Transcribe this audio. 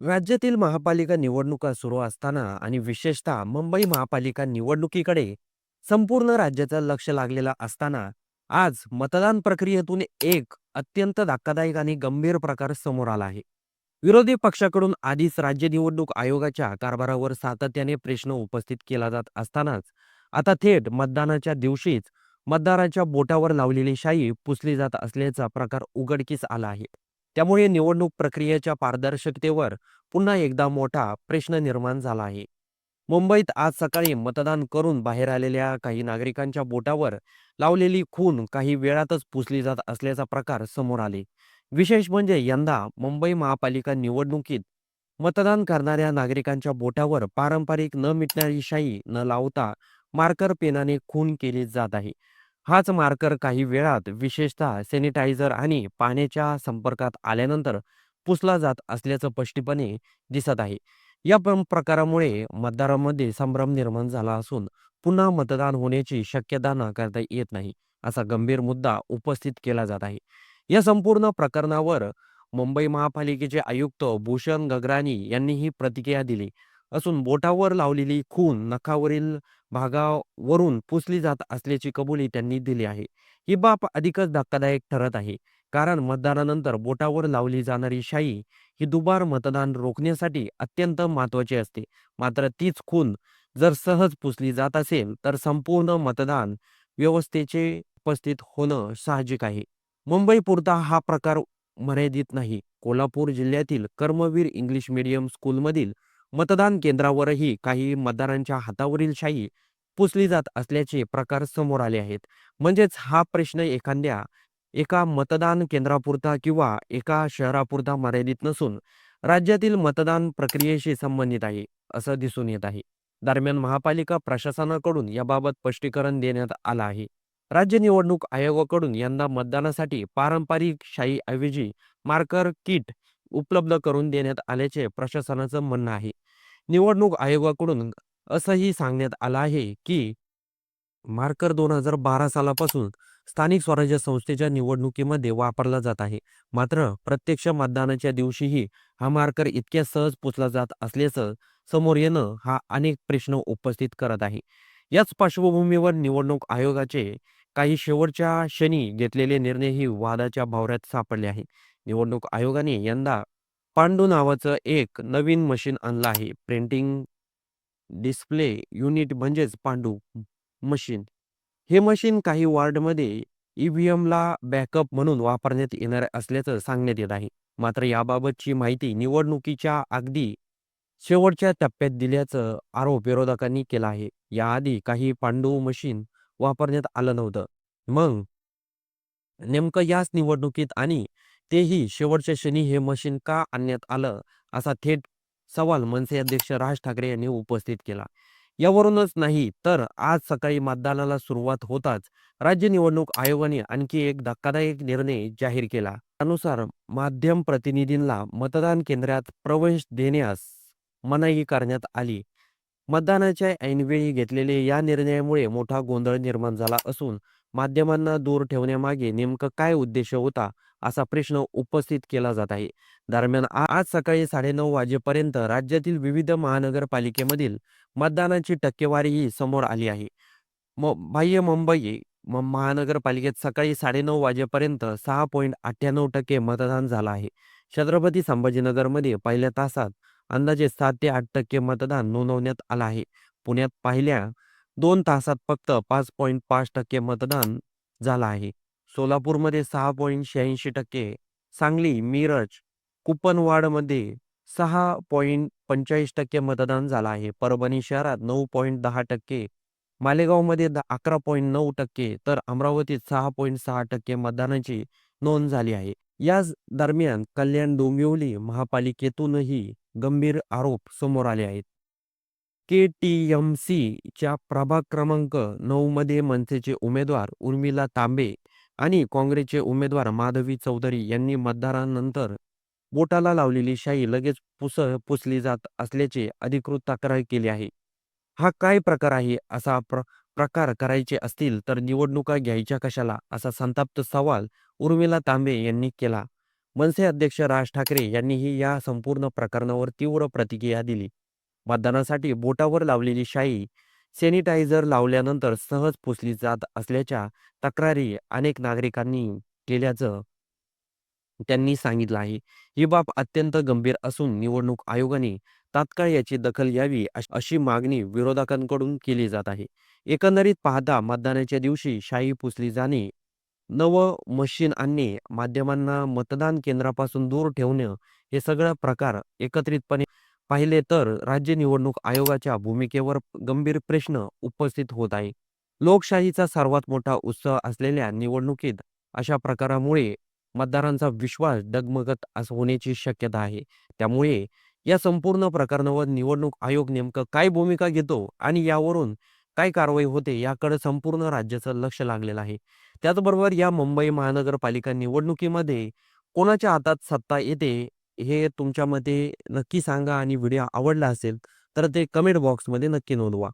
राज्यातील महापालिका निवडणुका सुरू असताना आणि विशेषतः मुंबई महापालिका निवडणुकीकडे संपूर्ण राज्याचं लक्ष लागलेलं असताना आज मतदान प्रक्रियेतून एक अत्यंत धक्कादायक आणि गंभीर प्रकार समोर आला आहे. विरोधी पक्षाकडून आधीच राज्य निवडणूक आयोगाच्या कारभारावर सातत्याने प्रश्न उपस्थित केला जात असतानाच आता थेट मतदानाच्या दिवशीच मतदाराच्या बोटावर लावलेली शाई पुसली जात असल्याचा प्रकार उघडकीस आला आहे. त्यामुळे निवडणूक प्रक्रियेच्या पारदर्शकतेवर पुन्हा एकदा मोठा प्रश्न निर्माण झाला आहे. मुंबईत आज सकाळी मतदान करून बाहेर आलेल्या काही नागरिकांच्या बोटावर लावलेली खून काही वेळातच पुसली जात असल्याचा प्रकार समोर आले. विशेष म्हणजे यंदा मुंबई महापालिका निवडणुकीत मतदान करणाऱ्या नागरिकांच्या बोटावर पारंपरिक न मिटणारी शाई न लावता मार्कर पेनाने खून केली जात आहे. हाच मार्कर काही वेळात विशेषतः सॅनिटायझर आणि पाण्याच्या संपर्कात आल्यानंतर पुसला जात असल्याचं स्पष्टपणे दिसत आहे. या प्रकारामुळे मतदारांमध्ये संभ्रम निर्माण झाला असून पुन्हा मतदान होण्याची शक्यता नाकारता येत नाही असा गंभीर मुद्दा उपस्थित केला जात आहे. या संपूर्ण प्रकरणावर मुंबई महापालिकेचे आयुक्त भूषण गगराणी यांनी ही प्रतिक्रिया दिली असून बोटावर लावलेली खून नखावरील भागावरून पुसली जात असल्याची कबुली त्यांनी दिली आहे. ही बाब अधिकच धक्कादायक ठरत आहे. कारण मतदानानंतर बोटावर लावली जाणारी शाई ही दुबार मतदान रोखण्यासाठी अत्यंत महत्वाची असते. मात्र तीच खून जर सहज पुसली जात असेल तर संपूर्ण मतदान व्यवस्थेचे उपस्थित होणं साहजिक आहे. मुंबई पुरता हा प्रकार मर्यादित नाही. कोल्हापूर जिल्ह्यातील कर्मवीर इंग्लिश मीडियम स्कूलमधील मतदान केंद्रावरही काही मतदारांच्या हातावरील शाई पुसली जात असल्याचे प्रकार समोर आले आहेत. म्हणजेच हा प्रश्न एखाद्या एका मतदान केंद्रापुरता किंवा एका शहरापुरता मर्यादित नसून राज्यातील मतदान प्रक्रियेशी संबंधित आहे असं दिसून येत आहे. दरम्यान महापालिका प्रशासनाकडून याबाबत स्पष्टीकरण देण्यात आलं आहे. राज्य निवडणूक आयोगाकडून यंदा मतदानासाठी पारंपरिक शाईऐवजी मार्कर किट उपलब्ध करून देण्यात आल्याचे प्रशासनाचं म्हणणं आहे. निवडणूक आयोगाकडून असंही सांगण्यात आलं आहे की मार्कर दोन हजार बारा सालापासून स्थानिक स्वराज्य संस्थेच्या निवडणुकीमध्ये वापरला जात आहे. मात्र प्रत्यक्ष मतदानाच्या दिवशीही हा मार्कर इतक्या सहज पोचला जात असल्याचं समोर येणं हा अनेक प्रश्न उपस्थित करत आहे. याच पार्श्वभूमीवर निवडणूक आयोगाचे काही शेवटच्या क्षणी घेतलेले निर्णयही वादाच्या भावऱ्यात सापडले आहे निवडणूक आयोगाने यंदा पांडू नावाचं एक नवीन मशीन आणलं आहे. प्रिंटिंग डिस्प्ले युनिट म्हणजेच पांडू मशीन. हे मशीन काही वॉर्डमध्ये ईव्हीएमला बॅकअप म्हणून वापरण्यात येणार असल्याचं सांगण्यात येत आहे. मात्र याबाबतची माहिती निवडणुकीच्या अगदी शेवटच्या टप्प्यात दिल्याचं आरोप विरोधकांनी केला आहे. याआधी काही पांडू मशीन वापरण्यात आलं नव्हतं. मग नेमकं याच निवडणुकीत आणि तेही शेवटच्या क्षणी हे मशीन का आणण्यात आलं? असा थेट सवाल मनसे अध्यक्ष राज ठाकरे यांनी उपस्थित केला. यावरूनच नाही तर आज सकाळी मतदानाला सुरुवात होताच राज्य निवडणूक आयोगाने आणखी एक धक्कादायक निर्णय जाहीर केला. त्यानुसार माध्यम प्रतिनिधींना मतदान केंद्रात प्रवेश देण्यास मनाई करण्यात आली. मतदानाच्या ऐनवेळी घेतलेले या निर्णयामुळे मोठा गोंधळ निर्माण झाला असून माध्यमांना दूर ठेवण्यामागे नेमकं काय उद्देश होता? असा प्रश्न उपस्थित केला जात आहे. दरम्यान आज सकाळी साडेनऊ वाजेपर्यंत राज्यातील विविध महानगरपालिकेमधील मतदानाची टक्केवारीही समोर आली आहे. म बाह्य मुंबई म- महानगरपालिकेत सकाळी साडेनऊ वाजेपर्यंत सहा पॉईंट अठ्ठ्याण्णव टक्के मतदान झालं आहे. छत्रपती संभाजीनगरमध्ये पहिल्या तासात अंदाजे सात ते आठ टक्के मतदान नोंदवण्यात आलं आहे. पुण्यात पहिल्या दोन तासात फक्त पाच पॉईंट पाच टक्के मतदान झालं आहे. सोलापूरमध्ये सहा पॉईंट शहाऐंशी टक्के सांगली मिरज कुपनवाडमध्ये सहा पॉईंट पंचेचाळीस टक्के मतदान झालं आहे. परभणी शहरात नऊ पॉईंट दहा टक्के मालेगावमध्ये अकरा पॉईंट नऊ टक्के तर अमरावतीत सहा पॉईंट सहा टक्के मतदानाची नोंद झाली आहे. याच दरम्यान कल्याण डोंबिवली महापालिकेतूनही गंभीर आरोप समोर आले आहेत. के टी एम सीच्या प्रभाग क्रमांक नऊ मध्ये मनसेचे उमेदवार उर्मिला तांबे आणि काँग्रेसचे उमेदवार माधवी चौधरी यांनी मतदारानंतर बोटाला लावलेली शाई लगेच पुस पुसली जात असल्याचे अधिकृत तक्रार केली आहे. हा काय प्रकार आहे? असा प्र प्रकार करायचे असतील तर निवडणुका घ्यायच्या कशाला? असा संताप्त सवाल उर्मिला तांबे यांनी केला. मनसे अध्यक्ष राज ठाकरे यांनीही या संपूर्ण प्रकरणावर तीव्र प्रतिक्रिया दिली. मतदानासाठी बोटावर लावलेली शाई सॅनिटायझर लावल्यानंतर सहज पुसली जात असल्याच्या तक्रारी अनेक नागरिकांनी केल्याचं त्यांनी सांगितलं आहे. ही बाब अत्यंत गंभीर असून निवडणूक आयोगाने तात्काळ याची दखल घ्यावी अश- अशी मागणी विरोधकांकडून केली जात आहे. एकंदरीत पाहता मतदानाच्या दिवशी शाई पुसली जाणे नव मशीन आणणे माध्यमांना मतदान केंद्रापासून दूर ठेवणं हे सगळं प्रकार एकत्रितपणे पाहिले तर राज्य निवडणूक आयोगाच्या भूमिकेवर गंभीर प्रश्न उपस्थित होत आहे. लोकशाहीचा सर्वात मोठा उत्सव असलेल्या निवडणुकीत अशा प्रकारामुळे मतदारांचा विश्वास डगमगत अस होण्याची शक्यता आहे. त्यामुळे या संपूर्ण प्रकरणावर निवडणूक आयोग नेमकं काय भूमिका घेतो आणि यावरून काय कारवाई होते याकडे संपूर्ण राज्याचं लक्ष लागलेलं आहे. त्याचबरोबर या मुंबई महानगरपालिका निवडणुकीमध्ये कोणाच्या हातात सत्ता येते हे तुमच्या मते नक्की सांगा आणि व्हिडिओ आवडला असेल तर ते कमेंट बॉक्समध्ये नक्की नोंदवा.